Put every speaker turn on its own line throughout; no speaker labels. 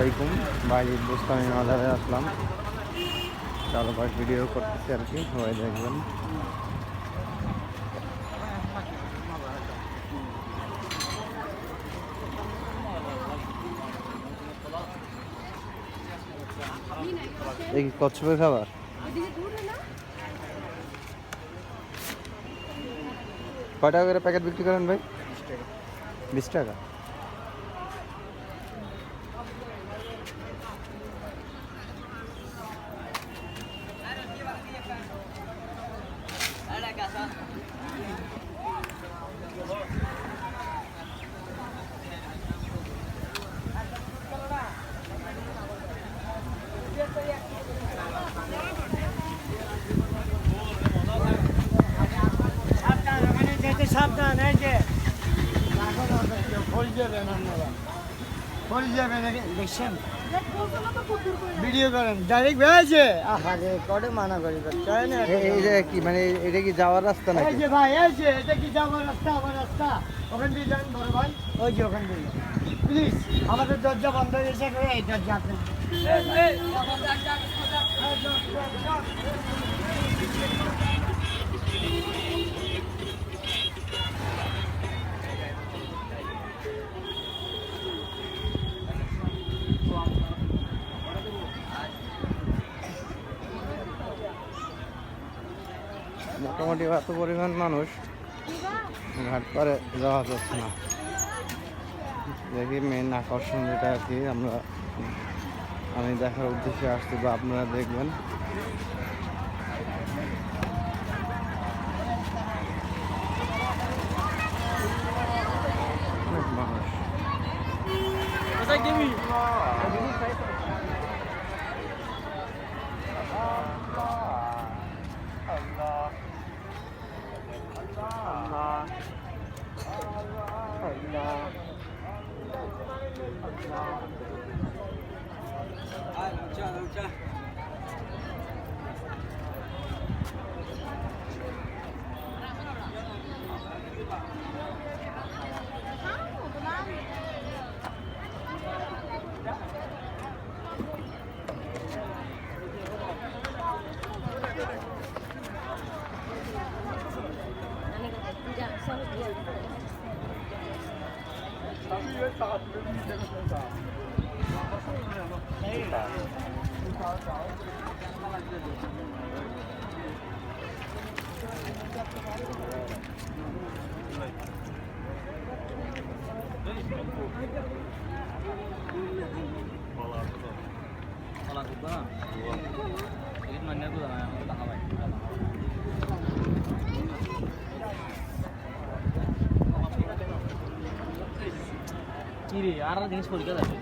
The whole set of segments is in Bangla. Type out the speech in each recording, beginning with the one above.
আলাইকুম। বাইরে বুস্তানি মাজারে আসলাম। চারপাশ ভিডিও করতেছি আর কি, সবাই দেখবেন। দেখি কচ্ছপের খাবার? কয় টাকা করে প্যাকেট বিক্রি করেন ভাই? বিশ টাকা
সাবধান ওখানে যেতে সাবধান এই যে ভিডিও করেন ডাইরেক্ট বেড়েছে আহারে করে মানা করি না
এই যে কি মানে এটা কি যাওয়ার রাস্তা
এই যে ভাই এই যে এটা কি যাবার রাস্তা আমার রাস্তা ওখান দিয়ে যান বড় ভাই ওই যে ওখান দিয়ে প্লিজ আমাদের দরজা বন্ধ হয়েছে করে এই দরজা আপনি
মোটামুটি এত পরিমাণ মানুষ ঘাট করে যাওয়া যাচ্ছে না। দেখি মেন আকর্ষণ যেটা আর কি, আমরা, আমি দেখার উদ্দেশ্যে আসছি বা আপনারা দেখবেন। অনেক মানুষ
কিরে আর জিনিস পরীক্ষা যাবে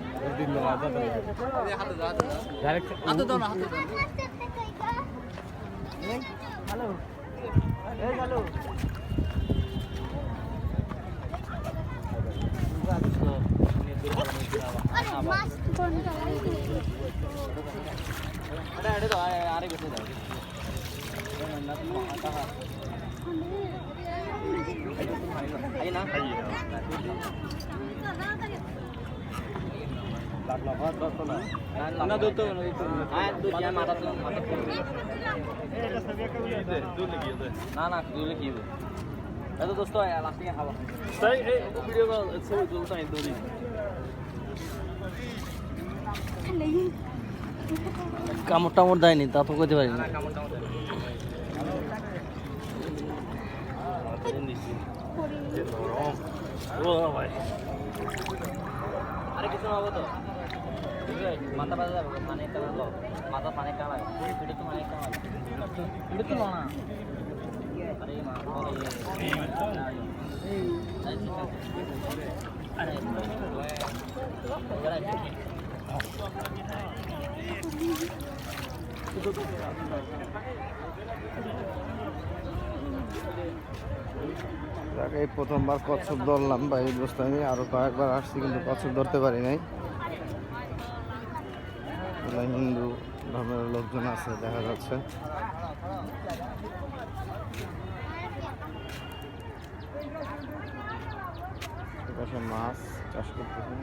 হ্যালো এই হ্যালো
আরে বেশি যাবে আই না না দুধ তো হ্যাঁ দুধ যা মাথা তো মাথা না না এত দোস্ত লাস্টে খাব। তাই এই ভিডিও ছবি তুলতে আমি দৌড়ি কামড় টামড় দেয়নি তা তো করতে পারিনি। আরে কিছু তো। মাথা যাবে পানি মাথা পানি তো পানি তো না।
এই প্রথমবার কচ্ছপ ধরলাম বা এই বস্তু আমি আরও কয়েকবার আসছি, কিন্তু কচ্ছপ ধরতে পারি নাই। হিন্দু ধর্মের লোকজন আছে, দেখা যাচ্ছে। এপাশে মাছ চাষ করতেছে।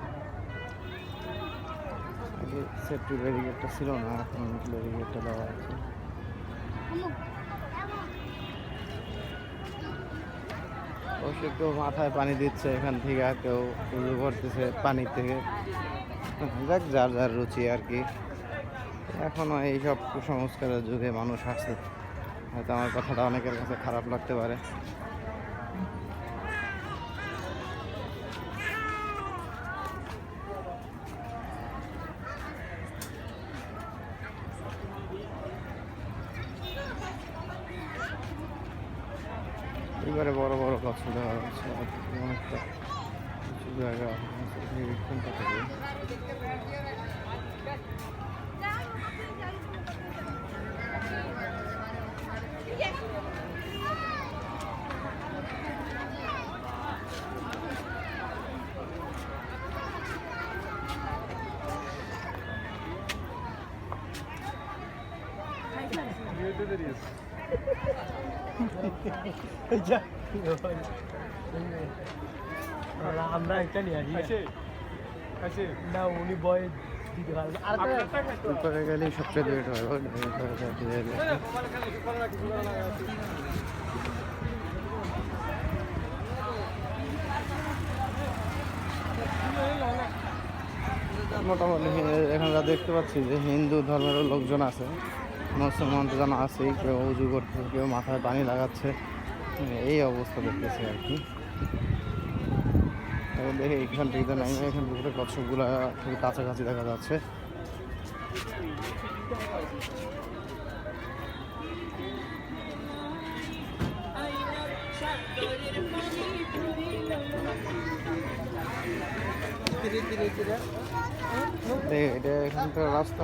আগে সেফটি ব্যারিকেডটা ছিল না, এখন ব্যারিকেডটা দেওয়া আছে অবশ্যই কেউ মাথায় পানি দিচ্ছে এখান থেকে, কেউ উজু করতেছে পানি থেকে। যাক, যার যার রুচি আর কি। এখনও এইসব কুসংস্কারের যুগে মানুষ আছে। হয়তো আমার কথাটা অনেকের কাছে খারাপ লাগতে পারে এবারে বড় বড় গাছ দেওয়া হচ্ছে আর
আমরা একটা নিয়ে আসি না উনি।
মোটামুটি এখন যা দেখতে পাচ্ছি যে হিন্দু ধর্মেরও লোকজন আছে, মুসলমান তো জানা আছেই, কেউ উজু করছে, কেউ মাথায় পানি লাগাচ্ছে এই অবস্থা দেখতেছি আর কি। দেখে এখান থেকে নাই এখান থেকে কচ্ছপগুলা খুবই কাছাকাছি দেখা যাচ্ছে। এটা এখানকার রাস্তা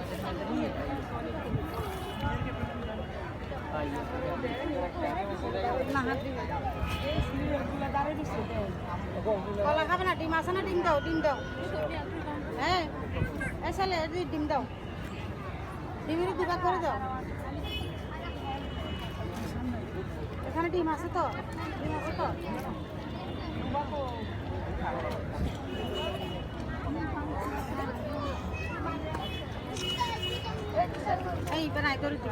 কলা খাবে না, ডিম আছে না, ডিম দাও ডিম দাও। হ্যাঁ এই সালে এই ডিম দাও। ডিমের দুবার করে দাও। এখানে ডিম আছে তো? ডিম আছে তো? এই বানাই করে দিই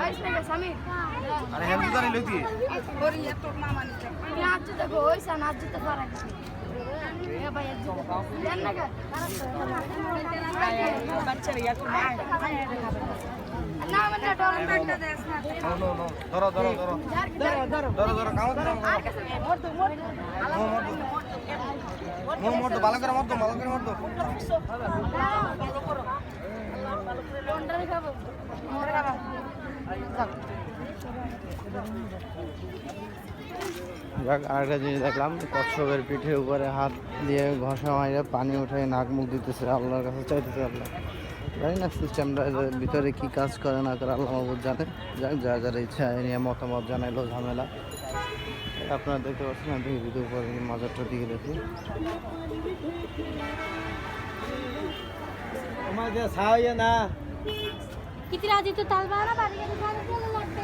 আরে
হেল্প জানি লইতি
মামা নিতে
নাচ দেখো ওই সা নাচ যেতে পারে এ ভাই জান না কা
বাচ্চা রিয়া তো মা
না মানে
তো
যাক, আরেকটা জিনিস দেখলাম, কচ্ছপের পিঠের উপরে হাত দিয়ে ঘষা মাইরে পানি উঠে নাক মুখ দিতেছে, আল্লাহর কাছে চাইতেছে আল্লাহ। জানি না সিস্টেমটা ভিতরে কি কাজ করে না করে, আল্লাহ মাহবুদ জানে। যাক যার যার ইচ্ছা, এ নিয়ে মতামত জানাইলো, ঝামেলা। আপনারা দেখতে পাচ্ছেন, আমি ভিডিও করে মাজারটার দিকে দেখি
না।
किती राजी तू ताल बारा बारी गेली बारा गेली लागते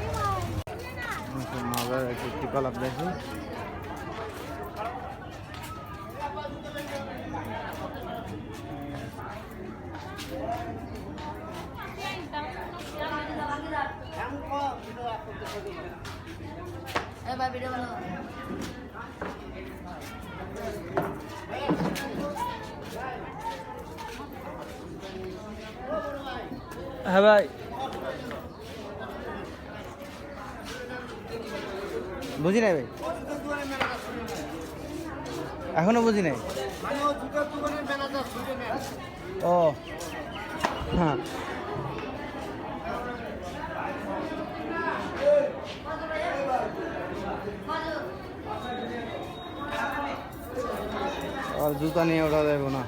মাজার একটি টিকলাপ দেখি
এবার ভিডিও বানাও
হ্যাঁ ভাই।
বুঝি নাই ভাই? এখনও বুঝি নাই? ও। হ্যাঁ। আর জুতা নিয়ে ওঠা যাবে না।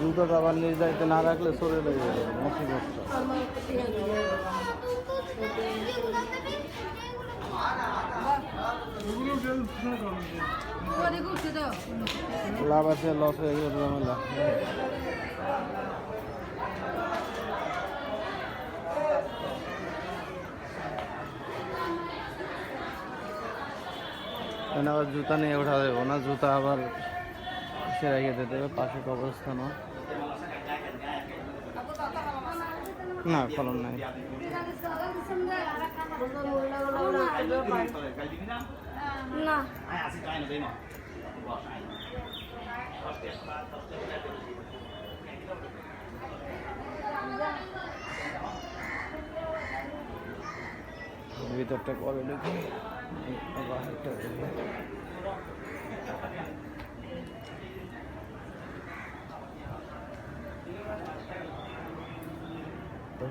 জুতোটা আবার নিজ দায়িত্বে না রাখলে সরে লেগে যাবে মশি কষ্ট লাভ আছে লস হয়ে গেলে ঝামেলা। আবার জুতা নিয়ে ওঠা দেবো না? জুতা আবার সে দিতে হবে পাশে কবরস্থানও। না ফলন নাই।
না।
ভিতরটা কবে দেখি?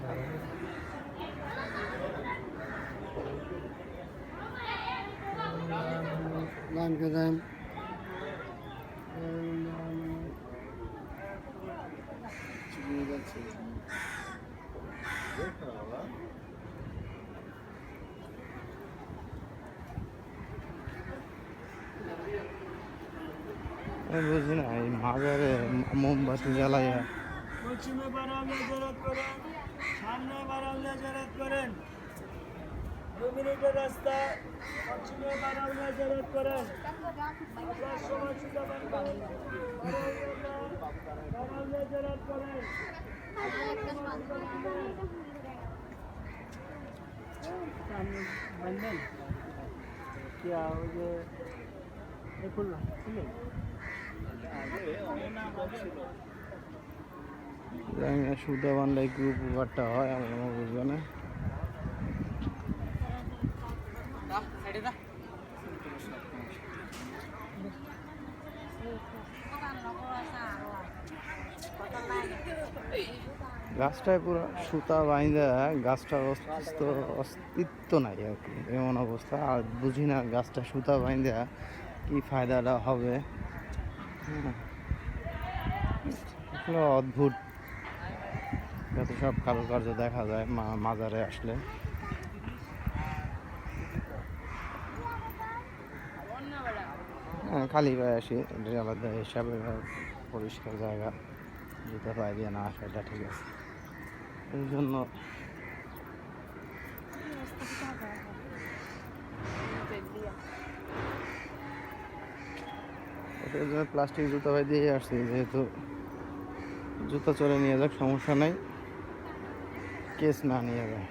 বাহিরটা দেখি
লাইন কে লাইন
আমি বুঝি না এই মাজারে মোমবাতি জ্বালাইয়া
পশ্চিমে বারাউলে জেরাত করেন সামনে বারাউলে জেরাত করেন দু মিনিটের রাস্তা পশ্চিমে বারাউলে জেরাত করেন আপনার সময় সুবিধা পান করেন বারাউলে জেরাত করেন बंधन क्या हो गए ये खुल रहा खुले
জানি না কি উপকারটা হয়, আমার বুঝবে না। গাছটায় পুরো সুতা বাইন্দা গাছটার অস্তিত্ব অস্তিত্ব নাই আর কি, এমন অবস্থা। আর বুঝি না গাছটা সুতা বাইন্দা কি ফায়দাটা হবে। হ্যাঁ। অদ্ভুত। যত সব কারুকার্য দেখা যায় মাজারে আসলে। হ্যাঁ খালি পায়ে আসি আলাদা হিসাবে পরিষ্কার জায়গা জুতা পায়ে দিয়ে না আসা এটা ঠিক আছে। এই জন্য প্লাস্টিক জুতা পায়ে দিয়ে আসছি, যেহেতু জুতা চলে নিয়ে যাক, সমস্যা নাই। কেস না নিয়ে যায়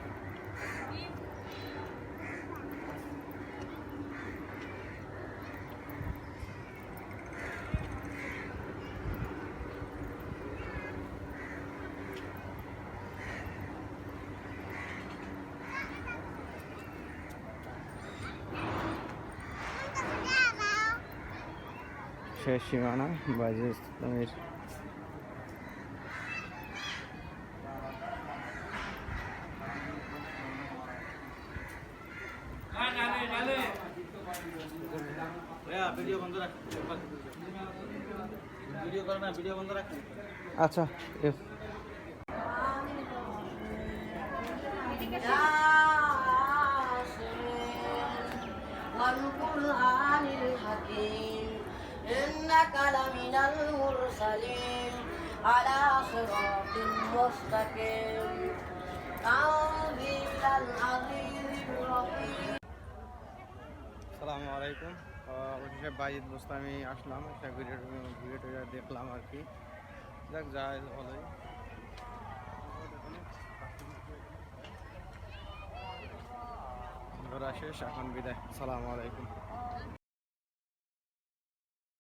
শেষ সীমানা বাজে ইসলামের
ভিডিও বন্ধ রাখ ভিডিও করো না ভিডিও বন্ধ রাখ
আচ্ছা এ-
والقرآن الحكيم إنك لمن المرسلين على صراط مستقيم تنزيل العزيز الرحيم
সালামু আলাইকুম আহ, অবশেষে বাইজিদ আমি আসলাম, একটা ভিডিও ভিডিও দেখলাম আর কি। যাক, যাই ভালোই ঘোরা শেষ, এখন বিদায়। সালাম আলাইকুম।